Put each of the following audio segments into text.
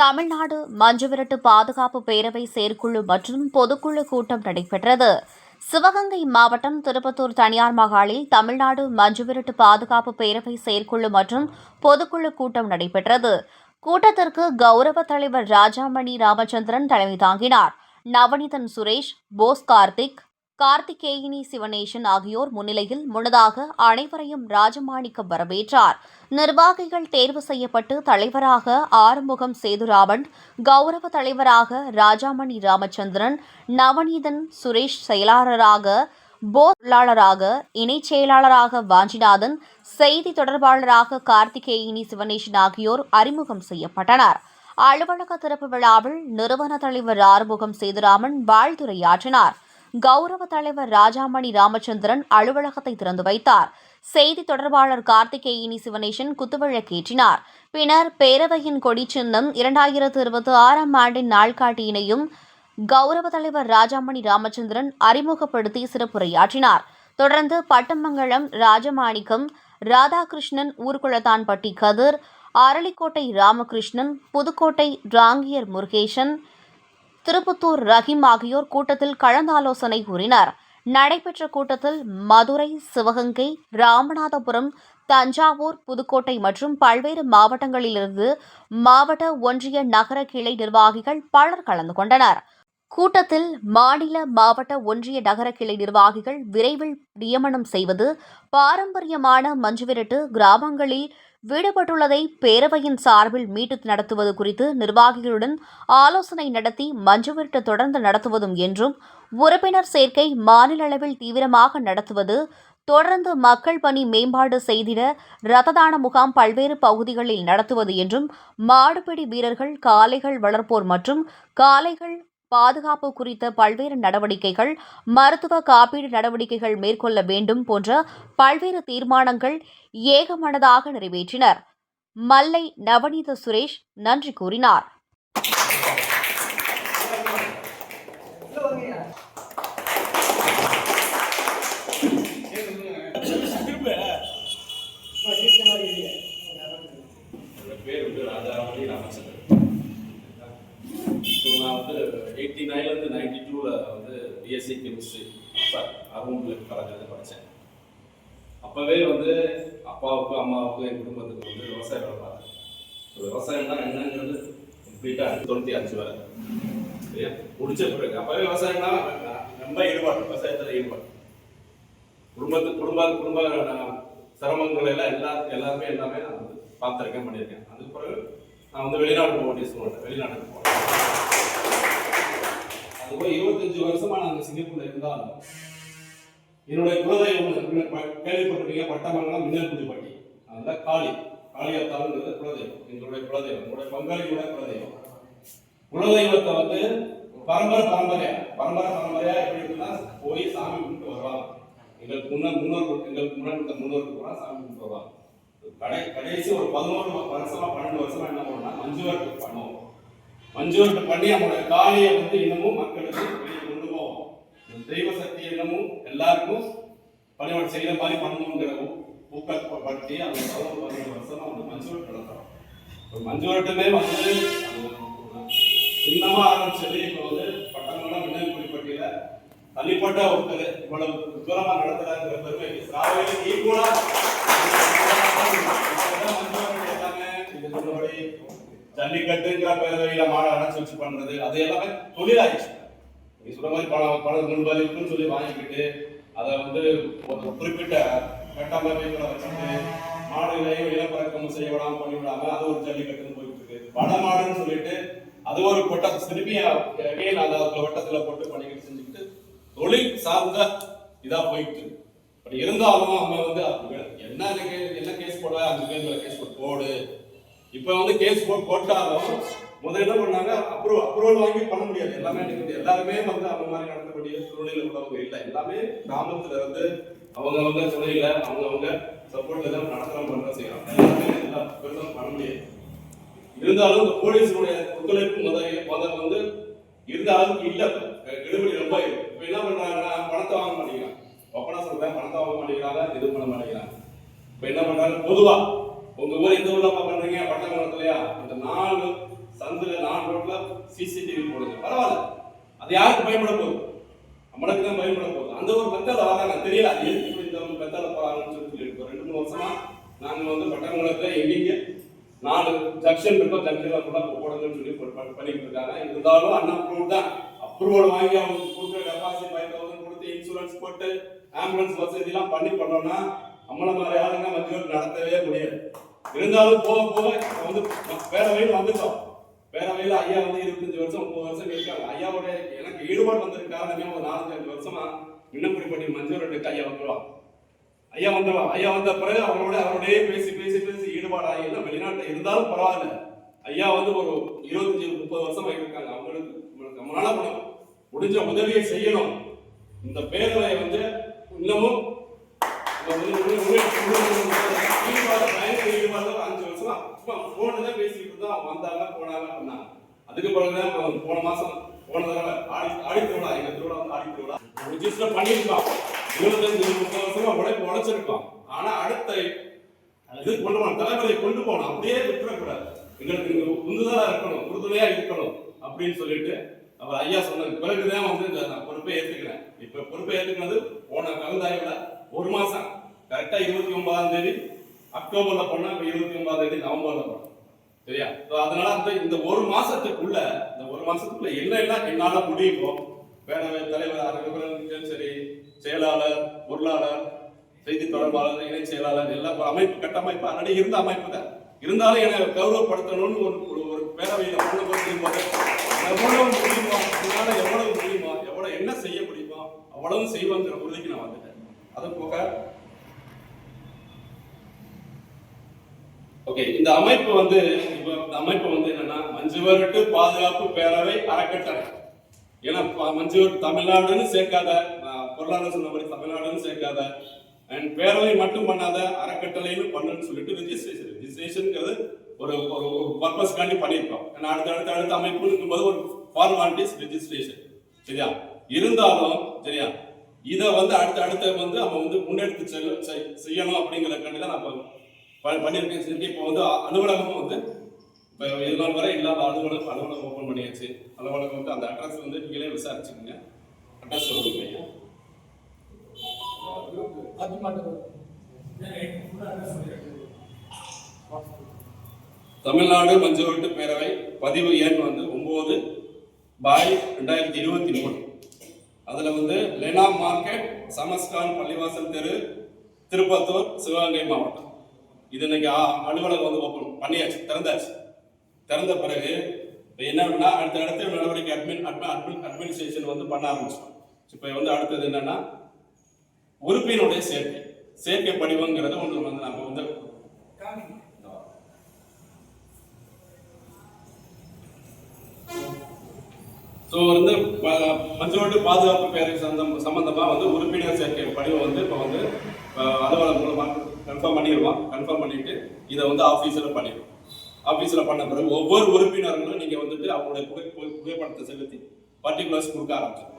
தமிழ்நாடு மஞ்சுவிரட்டு பாதுகாப்பு பேரவை செயற்குழு மற்றும் பொதுக்குழு கூட்டம் நடைபெற்றது. சிவகங்கை மாவட்டம் திருப்பத்தூர் தனியார் மகாலில் தமிழ்நாடு மஞ்சுவிரட்டு பாதுகாப்பு பேரவை செயற்குழு மற்றும் பொதுக்குழு கூட்டம் நடைபெற்றது. கூட்டத்திற்கு கௌரவ தலைவர் ராஜாமணி ராமச்சந்திரன் தலைமை தாங்கினார். நவநீதன் சுரேஷ் போஸ் கார்த்திக் கார்த்திகேயினி சிவனேசன் ஆகியோர் முன்னிலையில் முன்னதாக அனைவரையும் ராஜமாணிக்கம் வரவேற்றார். நிர்வாகிகள் தேர்வு செய்யப்பட்டு தலைவராக ஆறுமுகம் சேதுராமன் கௌரவ தலைவராக ராஜாமணி ராமச்சந்திரன் நவநீதன் சுரேஷ் செயலாளராக பொருளாளராக இணைச் செயலாளராக வாஞ்சிநாதன் செய்தி தொடர்பாளராக கார்த்திகேயினி சிவனேசன் ஆகியோர் அறிமுகம் செய்யப்பட்டனர். அலுவலக திறப்பு விழாவில் நிறுவன தலைவர் ஆறுமுகம் சேதுராமன் வாழ்த்துரையாற்றினார். கௌரவ தலைவர் ராஜாமணி ராமச்சந்திரன் அலுவலகத்தை திறந்து வைத்தார். செய்தி தொடர்பாளர் கார்த்திகேயினி சிவனேசன் குத்துவிளக்கேற்றினார். பின்னர் பேரவையின் கொடி சின்னம் இரண்டாயிரத்து இருபத்தி ஆறாம் ஆண்டின் நாள்காட்டியினையும் கௌரவ தலைவர் ராஜாமணி ராமச்சந்திரன் அறிமுகப்படுத்தி சிறப்புரையாற்றினார். தொடர்ந்து பட்டமங்கலம் ராஜமாணிக்கம் ராதாகிருஷ்ணன் ஊர்குளத்தான்பட்டி கதிர் அரளிக்கோட்டை ராமகிருஷ்ணன் புதுக்கோட்டை ராங்கியர் முருகேசன் திருப்புத்தூர் ரஹீம் ஆகியோர் கூட்டத்தில் கலந்தாலோசனை கூறினர். நடைபெற்ற கூட்டத்தில் மதுரை சிவகங்கை ராமநாதபுரம் தஞ்சாவூர் புதுக்கோட்டை மற்றும் பல்வேறு மாவட்டங்களிலிருந்து மாவட்ட ஒன்றிய நகர கிளை நிர்வாகிகள் பலர் கலந்து கொண்டனர். கூட்டத்தில் மாநில மாவட்ட ஒன்றிய நகர கிளை நிர்வாகிகள் விரைவில் நியமனம் செய்வது பாரம்பரியமான மஞ்சுவிரட்டு கிராமங்களில் விடுபட்டுள்ளதை பேரவையின் சார்பில் மீட்டு நடத்துவது குறித்து நிர்வாகிகளுடன் ஆலோசனை நடத்தி மஞ்சுவிரட்டு தொடர்ந்து நடத்துவதும் என்றும் உறுப்பினர் சேர்க்கை மாநில அளவில் தீவிரமாக நடத்துவது தொடர்ந்து மக்கள் பணி மேம்பாடு செய்திட ரத்ததான முகாம் பல்வேறு பகுதிகளில் நடத்துவது என்றும் மாடுபிடி வீரர்கள் காளைகள் வளர்ப்போர் மற்றும் காளைகள் பாதுகாப்பு குறித்த பல்வேறு நடவடிக்கைகள் மருத்துவ காப்பீடு நடவடிக்கைகள் மேற்கொள்ள வேண்டும் போன்ற பல்வேறு தீர்மானங்கள் ஏகமனதாக நிறைவேற்றினர். மல்லை நவநீத சுரேஷ் நன்றி கூறினார் என்னோட பேர் வந்து ராஜாராமணி ராமச்சந்திரன் ஸோ நான் வந்து எயிட்டி நைன்லேருந்து நைன்டி டூவில் வந்து பிஎஸ்சி கெமிஸ்ட்ரி சார் அரும்புல காலேஜில் படித்தேன் அப்போவே வந்து அப்பாவுக்கும் அம்மாவுக்கும் என் குடும்பத்துக்கு வந்து விவசாய வேலை பார்த்தேன். ஸோ தான் என்னங்கிறது கம்ப்ளீட்டாக தொண்ணூற்றி அஞ்சு வரை சரியா? முடிச்ச பிறகு அப்போவே விவசாயம்னா ரொம்ப ஈடுபாடு விவசாயத்தில் ஈடுபாடு. குடும்பத்து குடும்ப குடும்ப சிரமங்கள் எல்லாம் எல்லா எல்லாருமே எல்லாமே நான் வந்து பார்த்துருக்கேன் பண்ணியிருக்கேன். அதுக்கு பிறகு நான் வந்து வெளிநாடு போக வேண்டிய சூழ்நிலை வெளிநாட்டுக்கு போனேன் இருபத்தஞ்சு வருஷமா நான் சிங்கப்பூர்ல இருந்தாலும் என்னுடைய குலதெய்வம் ப- கேள்விப்பட்டிருக்கீங்க பட்டமங்கலம் மின்னல் பட்டி அதில் காளி காளியத்தாளுங்கிறது குலதெய்வம் எங்களுடைய குலதெய்வம் எங்களுடைய பங்காளியோட குலதெய்வம். குலதெய்வத்தை வந்து பரம்பரை பரம்பரையா பரம்பரை பரம்பரையா எப்படி இருக்குன்னா போய் சாமி கும்பிட்டு வருவாங்க. எங்களுக்கு முன்ன முன்னோர் எங்களுக்கு முன்னாடி இருந்த முன்னோருக்கு சாமி கும்பிட்டு வருவாங்க. கடை கடைசி ஒரு பதினோரு வருஷமா பன்னெண்டு வருஷமா என்ன பண்ணோம்னா மஞ்சுவரத்து பண்ணுவோம். மஞ்சுவரத்து பண்ணி நம்மளோட காலையை வந்து இன்னமும் மக்களுக்கு வெளியே கொண்டு போவோம் தெய்வ சக்தி இன்னமும் எல்லாருக்கும் பணியோட செய்யற மாதிரி பண்ணணுங்கிற ஊ- ஊக்கப்படுத்தி அந்த பதினோரு பதினேழு வருஷமா வந்து மஞ்சுவரத்து நடத்துறோம். இப்போ மஞ்சுவரட்டுமே வந்து சின்னமாக ஆரம்பிச்சது இப்போ வந்து பட்டணம்லாம் மின்னல் குடிப்பட்டியில தனிப்பட்ட ஒருத்தர் இவ்வளவு தூரமா நடத்துறாங்கிற பெருமை ராவலில் ஈக்குவலா ஜல்லிக்கட்டுங்கிற பேரவையில மாடை அடைச்சு வச்சு பண்றது அது எல்லாமே தொழிலாயிடுச்சு. நீ சொல்ற மாதிரி பணம் பணம் முன்பது சொல்லி வாங்கிக்கிட்டு அதை வந்து ஒரு குறிப்பிட்ட கட்டமைப்புகளை வச்சுட்டு மாடுகளையும் இனப்பறக்கம் செய்ய விடாம பண்ணி விடாம அது ஒரு ஜல்லிக்கட்டுன்னு போயிட்டு இருக்கு வட மாடுன்னு சொல்லிட்டு அது ஒரு கொட்ட திருப்பி again அந்த வட்டத்துல போட்டு பண்ணிக்கிட்டு செஞ்சுக்கிட்டு தொழில் சார்ந்த இதா போயிட்டு. பட் இருந்தாலும் அவங்க வந்து அப்படி என்ன என்ன கேஸ் போட அஞ்சு பேர் கேஸ் போட்டு போடு. இப்போ வந்து கேஸ் போட்டு போட்டாலும் முதல்ல என்ன பண்ணாங்க? அப்ரூவ் அப்ரூவல் வாங்கி பண்ண முடியாது. எல்லாமே எனக்கு எல்லாருமே வந்து அந்த மாதிரி நடத்தக்கூடிய சூழ்நிலை உள்ளவங்க இல்லை. எல்லாமே கிராமத்துல இருந்து அவங்க அவங்க துணையில அவங்க அவங்க சப்போர்ட்ல தான் நடத்தலாம் பண்ண செய்யறாங்க. எல்லாமே எல்லா பெருசாக பண்ண முடியாது. இருந்தாலும் இந்த போலீஸுடைய ஒத்துழைப்பு முதல் முதல் வந்து இருந்த அளவுக்கு இல்லை. கெடுபடி ரொம்ப இப்போ என்ன பண்றாங்கன்னா பணத்தை வாங்க மாட்டேங்கிறாங்க. ஒப்பனா சொல்றேன் பணத்தை வாங்க மாட்டேங்கிறாங்க இது பண்ண மாட்டேங்கிறாங்க. இப்போ என்ன பண்றாங்க? பொதுவாக உங்க ஊர் இந்த ஊர்ல பண்றீங்க? பட்டமங்கலத்துலயா இந்த நாலு சந்தில நாலு ரோட்ல சிசிடிவி போடுங்க. பரவாயில்ல. அது யாருக்கு பயப்பட போகுது? நம்மளுக்கு தான் பயப்பட போகுது. அந்த ஒரு மெத்தட் வராங்க. தெரியல. அது எதுக்கு இந்த மெத்தட போறாங்கன்னு சொல்லி சொல்லியிருக்கோம் ரெண்டு மூணு வருஷமா நாங்க வந்து பட்டமங்கலத்துல எங்கெங்க நாலு ஜங்ஷன் இருக்கோ ஜங்ஷன்ல கூட போடுங்கன்னு சொல்லி பண்ணிட்டு இருக்காங்க. இருந்தாலும் அண்ணா அப்ரூவல் தான். அப்ரூவல் வாங்கி அவங்க கொடுக்குற டெபாசிட் ஃபைவ் தௌசண்ட் கொடுத்து இன்சூரன்ஸ் போட்டு ஆம்புலன்ஸ் வசதி எல்லாம் பண்ணி பண்ணோம்னா நம்மள மாதிரி ஆளுங்க மத்தியோடு நடத்தவே முடியாது. இருந்தாலும் போக போக இப்ப வந்து பேரவையில் வந்துட்டோம். பேரவையில் ஐயா வந்து இருபத்தஞ்சு வருஷம் முப்பது வருஷம் இருக்காங்க. ஐயாவோட எனக்கு ஈடுபாடு வந்ததுக்கு காரணமே ஒரு நாலஞ்சு அஞ்சு வருஷமா விண்ணப்படிப்பட்டி மஞ்சள் ரெண்டுக்கு ஐயா வந்துருவாங்க ஐயா வந்துடுவான் ஐயா வந்த பிறகு அவங்களோட அவரோடய பேசி பேசி பேசி ஈடுபாடு ஆகி எல்லாம் வெளிநாட்டில் இருந்தாலும் பரவாயில்ல. ஐயா வந்து ஒரு இருபத்தஞ்சு முப்பது வருஷமா இருக்காங்க. அவங்களுக்கு உங்களுக்கு நம்மளால முடியும் முடிஞ்ச உதவியை செய்யணும். இந்த பேரவையை வந்து இன்னமும் அஞ்சு வருஷமா சும்மா போன்ல தான் பேசிக்கிட்டு தான் வந்தாங்க போனாங்க பண்ணாங்க அதுக்கு பிறகுதான் இப்போ போன மாசம் போன தடவை ஆடி ஆடி திருவிழா எங்க திருவிழா வந்து ஆடி திருவிழா ரிஜிஸ்டர் பண்ணியிருக்கோம் இருபத்தஞ்சு முப்பது வருஷமா உழைப்பு உழைச்சிருக்கோம் ஆனா அடுத்த இது கொண்டு போனோம் தலைவரை கொண்டு போகணும் அப்படியே விட்டுறக்கூடாது எங்களுக்கு நீங்க உந்துதலா இருக்கணும் உறுதுணையா இருக்கணும் அப்படின்னு சொல்லிட்டு அவர் ஐயா சொன்னது பிறகுதான் வந்து இந்த நான் பொறுப்பை ஏத்துக்கிறேன் இப்ப பொறுப்பை ஏத்துக்கிறது போன கலந்தாய்வுல ஒரு மாசம் கரெக்டாக இருபத்தி ஒன்பதாம் தேதி அக்டோபரில் பண்ணா இப்போ இருபத்தி ஒன்பதாம் தேதி நவம்பரில் பண்ணோம் சரியா? ஸோ அதனால அந்த இந்த ஒரு மாசத்துக்குள்ள இந்த ஒரு மாசத்துக்குள்ள என்ன எல்லாம் என்னால் முடியுமோ பேரவை தலைவர் அதுக்கப்புறம் சரி செயலாளர் பொருளாளர் செய்தி தொடர்பாளர் இணை செயலாளர் எல்லாம் அமைப்பு கட்டமைப்பு ஆல்ரெடி இருந்த அமைப்பு தான். இருந்தாலும் என்னை கௌரவப்படுத்தணும்னு ஒரு ஒரு ஒரு பேரவையில் கொண்டு போது எவ்வளவு முடியுமோ என்னால எவ்வளவு முடியுமோ எவ்வளவு என்ன செய்ய முடியுமோ அவ்வளவு செய்வோங்கிற உறுதிக்கு நான் வந்துட்டேன். அது போக ஓகே இந்த அமைப்பு வந்து இப்போ இந்த அமைப்பு வந்து என்னன்னா மஞ்சுவரட்டு பாதுகாப்பு பேரவை அறக்கட்டளை. ஏன்னா மஞ்சுவர் தமிழ்நாடுன்னு சேர்க்காத பொருளாதார சொன்ன மாதிரி தமிழ்நாடுன்னு சேர்க்காத அண்ட் பேரவை மட்டும் பண்ணாத அறக்கட்டளைன்னு பண்ணுன்னு சொல்லிட்டு ரிஜிஸ்ட்ரேஷன் ரிஜிஸ்ட்ரேஷனுங்கிறது ஒரு ஒரு பர்பஸ்க்காண்டி பண்ணியிருக்கோம். ஏன்னா அடுத்த அடுத்த அடுத்த அமைப்புங்கும் போது ஒரு ஃபார்மாலிட்டிஸ் ரிஜிஸ்ட்ரேஷன் சரியா? இருந்தாலும் சரியா? இதை வந்து அடுத்த அடுத்த வந்து நம்ம வந்து முன்னெடுத்து செல்ல செய்- செய்யணும் அப்படிங்கிறதுக்காண்டி தான் நான் பண்ணியிருக்கேன் சரி இப்போ வந்து அலுவலகமும் வந்து இப்போ இது நாள் வரை இல்லாத அலுவலகம் அலுவலகம் ஓப்பன் பண்ணியாச்சு. அலுவலகம் வந்து அந்த அட்ரஸ் வந்து நீங்களே விசாரிச்சுக்கோங்க. அட்ரஸ் சொல்லுங்க தமிழ்நாடு மஞ்சள் பேரவை பதிவு எண் வந்து ஒன்பது பாய் ரெண்டாயிரத்தி இருபத்தி மூணு. அதுல வந்து லெனா மார்க்கெட் சமஸ்கான் பள்ளிவாசல் தெரு திருப்பத்தூர் சிவகங்கை மாவட்டம். இது இன்னைக்கு அலுவலகம் வந்து ஓப்பன் பண்ணியாச்சு திறந்தாச்சு. திறந்த பிறகு இப்போ என்ன அப்படின்னா அடுத்த அடுத்த நடவடிக்கை அட்மின் அட்மின் அட்மின் அட்மினிஸ்ட்ரேஷன் வந்து பண்ண ஆரம்பிச்சோம் இப்போ வந்து அடுத்தது என்னன்னா உறுப்பினுடைய சேர்க்கை. சேர்க்கை படிவங்கிறது ஒன்று வந்து நம்ம வந்து ஸோ வந்து ப- மஞ்சோட்டு பாதுகாப்பு பேரவை சந்தம் சம்பந்தமா வந்து உறுப்பினர் சேர்க்கை படிவம் வந்து இப்போ வந்து அலுவலகம் மூலமாக கன்ஃபார்ம் பண்ணிடுவான் கன்ஃபார்ம் பண்ணிட்டு இதை வந்து ஆஃபீஸில் பண்ணிடுவோம் ஆஃபீஸில் பண்ண பிறகு ஒவ்வொரு உறுப்பினர்களும் நீங்கள் வந்துட்டு அவங்களுடைய புகை புகைப்படத்தை செலுத்தி பர்டிகுலர்ஸ் கொடுக்க ஆரம்பிச்சோம்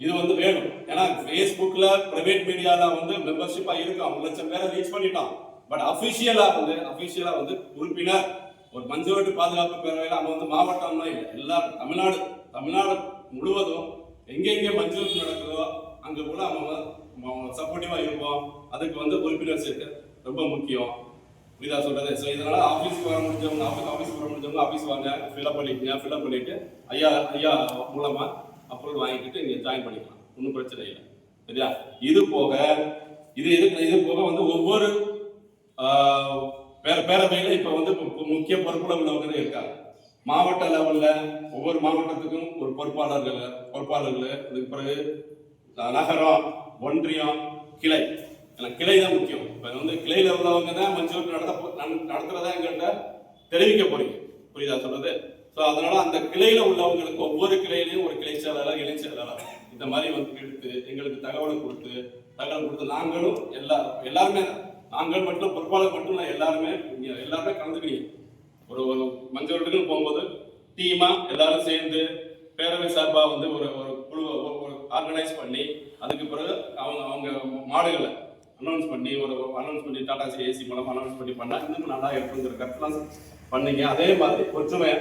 இது வந்து வேணும். ஏன்னா ஃபேஸ்புக்கில் ப்ரைவேட் மீடியாவில் வந்து மெம்பர்ஷிப்பாக இருக்கும் அவங்க லட்சம் பேரை ரீச் பண்ணிட்டோம் பட் அஃபிஷியலாக வந்து அஃபிஷியலாக வந்து உறுப்பினர் ஒரு மஞ்சோட்டு பாதுகாப்பு பேரவையில் அவன் வந்து மாவட்டம்னா இல்லை. எல்லா தமிழ்நாடு தமிழ்நாடு முழுவதும் எங்கெங்கே மஞ்சள் நடக்குதோ அங்கே கூட அவங்க சப்போர்ட்டிவாக இருப்போம். அதுக்கு வந்து உறுப்பினர் சேர்க்க ரொம்ப முக்கியம். புரியுதா சொல்றது? ஸோ இதனால ஆஃபீஸ்க்கு வர முடிஞ்சவங்க ஆஃபீஸ் ஆஃபீஸ்க்கு வர முடிஞ்சவங்க ஆஃபீஸ் வாங்க ஃபில்அப் பண்ணிக்கங்க ஃபில்அப் பண்ணிட்டு ஐயா ஐயா மூலமா அப்ரூவல் வாங்கிக்கிட்டு இங்கே ஜாயின் பண்ணிக்கலாம். ஒன்றும் பிரச்சனை இல்லை. சரியா? இது போக இது இது இது போக வந்து ஒவ்வொரு பேர பேரவையில் இப்போ வந்து முக்கிய பொறுப்புல உள்ளவங்க இருக்காங்க. மாவட்ட லெவலில் ஒவ்வொரு மாவட்டத்துக்கும் ஒரு பொறுப்பாளர்கள் பொறுப்பாளர்கள். அதுக்கு பிறகு நகரம் ஒன்றியம் கிளை. ஏன்னா கிளை தான் முக்கியம். இப்போ வந்து கிளையில் உள்ளவங்க தான் மஞ்சள் நடத்த நடத்துகிறதா எங்கள்கிட்ட தெரிவிக்க போறீங்க. புரியுதா சொல்றது? ஸோ அதனால அந்த கிளையில உள்ளவங்களுக்கு ஒவ்வொரு கிளையிலையும் ஒரு கிளை செயலாளர் இணை செயலாளர். இந்த மாதிரி வந்து எடுத்து எங்களுக்கு தகவலை கொடுத்து தகவல் கொடுத்து நாங்களும் எல்லா எல்லாருமே நாங்கள் மட்டும் பொறுப்பாளர் மட்டும் இல்லை எல்லாருமே இங்க எல்லாருமே கலந்துக்கிறீங்க ஒரு ஒரு மஞ்சள் போகும்போது டீமா எல்லாரும் சேர்ந்து பேரவை சார்பா வந்து ஒரு ஒரு குழு ஒரு ஆர்கனைஸ் பண்ணி அதுக்கு பிறகு அவங்க அவங்க மாடுகளை அனௌன்ஸ் பண்ணி ஒரு அனௌன்ஸ் பண்ணி டாடா சி ஏசி மூலம் அனௌன்ஸ் பண்ணி பண்ணா இன்னும் நல்லா இருக்குங்கிற கருத்துலாம் பண்ணீங்க. அதே மாதிரி கொஞ்சமே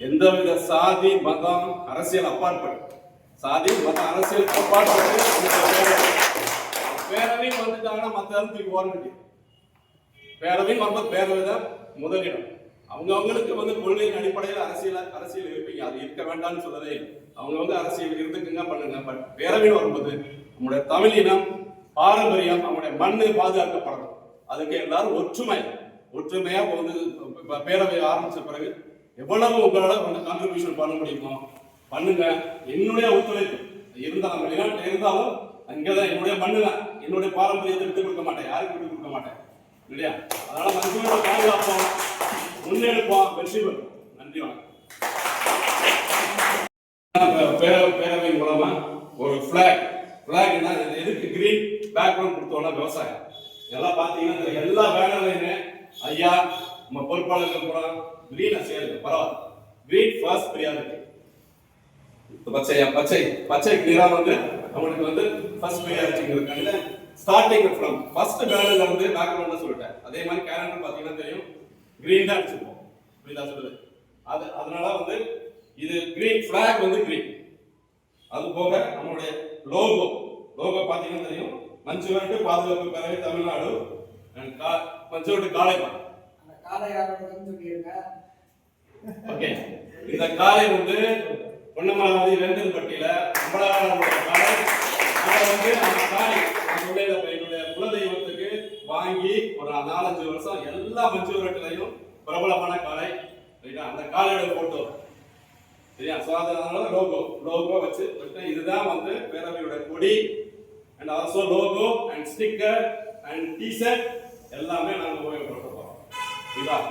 எந்த வித சாதி மதம் அரசியல் அப்பாற்பட்டு சாதி மதம் அரசியல் அப்பாற்பட்டு பேரவையும் பேரவை. வந்துட்டாங்கன்னா மத்த எல்லாம் தூக்கி ஓர வேண்டியது. பேரவை வரும்போது பேரவை தான் முதலிடம். அவங்க அவங்களுக்கு வந்து கொள்கையின் அடிப்படையில் அரசியல் அரசியல் இருப்பீங்க. அது இருக்க வேண்டாம்னு சொல்லவே அவங்கவுங்க அரசியல் இருந்துக்குங்க பண்ணுங்க. பட் பேரவைன்னு வரும்போது நம்முடைய தமிழ் இனம் பாரம்பரியம் நம்முடைய மண்ணு பாதுகாக்கப்படணும். அதுக்கு எல்லாரும் ஒற்றுமை. ஒற்றுமையா வந்து பேரவை ஆரம்பிச்ச பிறகு எவ்வளவு உங்களால் வந்து கான்ட்ரிபியூஷன் பண்ண முடியுமோ பண்ணுங்க. என்னுடைய ஒத்துழைப்பு. இருந்தாலும் வெளிநாட்டில் இருந்தாலும் இருந்தாலும் அங்கதான் என்னுடைய மண்ணு தான் என்னுடைய பாரம்பரியத்தை விட்டு கொடுக்க மாட்டேன். யாருக்கும் விட்டு கொடுக்க மாட்டேன். இல்லையா? அதனால மனுஷனோட பாதுகாப்போம். முன்னெடுப்போம். வெற்றி பெறும். நன்றி வணக்கம். பேர- பேரவை மூலமா ஒரு பிளாக் என்ன எதுக்கு? கிரீன் பேக்ரவுண்ட் கொடுத்தோம்னா விவசாயம். எல்லாம் பார்த்தீங்கன்னா எல்லா பேனர்லையுமே ஐயா நம்ம பொறுப்பாளர்கள் கூட கிரீனை செய்யறது பரவாயில்ல. கிரீன் ஃபர்ஸ்ட் ப்ரியாரிட்டி பச்சை பச்சை பச்சை நிறம் வந்து அவங்களுக்கு வந்து ஃபர்ஸ்ட் ப்ரியாரிட்டிங்கிறது ஸ்டார்டிங் ஃப்ரம் ஃபர்ஸ்ட் பேனர்ல வந்து பேக்ரவுண்ட் சொல்லிட்டேன். அதே மாதிரி கேலண்டர் பார்த்தீங்கன்னா தெரியும். கிரீன் தான் வச்சிருப்போம் புரியுதா சொல்லுது? அது அதனால வந்து இது கிரீன் ஃபிளாக் வந்து கிரீன் அது போக நம்மளுடைய லோகோ லோகோ பார்த்தீங்கன்னா தெரியும். வரட்டு பாதுகாப்பு பேரவை தமிழ்நாடு and கா- மஞ்சு வரட்டு காளைமா ஓகே இந்த காளை வந்து பொன்னமராவதி வேந்தன்பட்டியில அம்பலாளருடைய காளை. அதை வந்து அந்த காளை என்னுடைய என்னுடைய குலதெய்வத்துக்கு வாங்கி ஒரு நாலஞ்சு வருஷம் எல்லா மஞ்சு விரட்டுலையும் பிரபலமான காளை. அந்த காளையோட போட்டோ சரியா? ஸோ அதனால லோகோ லோகோ வச்சு இதுதான் வந்து பேரவையோட கொடி. And also logo and sticker and tshirt எல்லாமே நாங்கள் உபயோகப்படுத்த போகிறோம் இதுதான்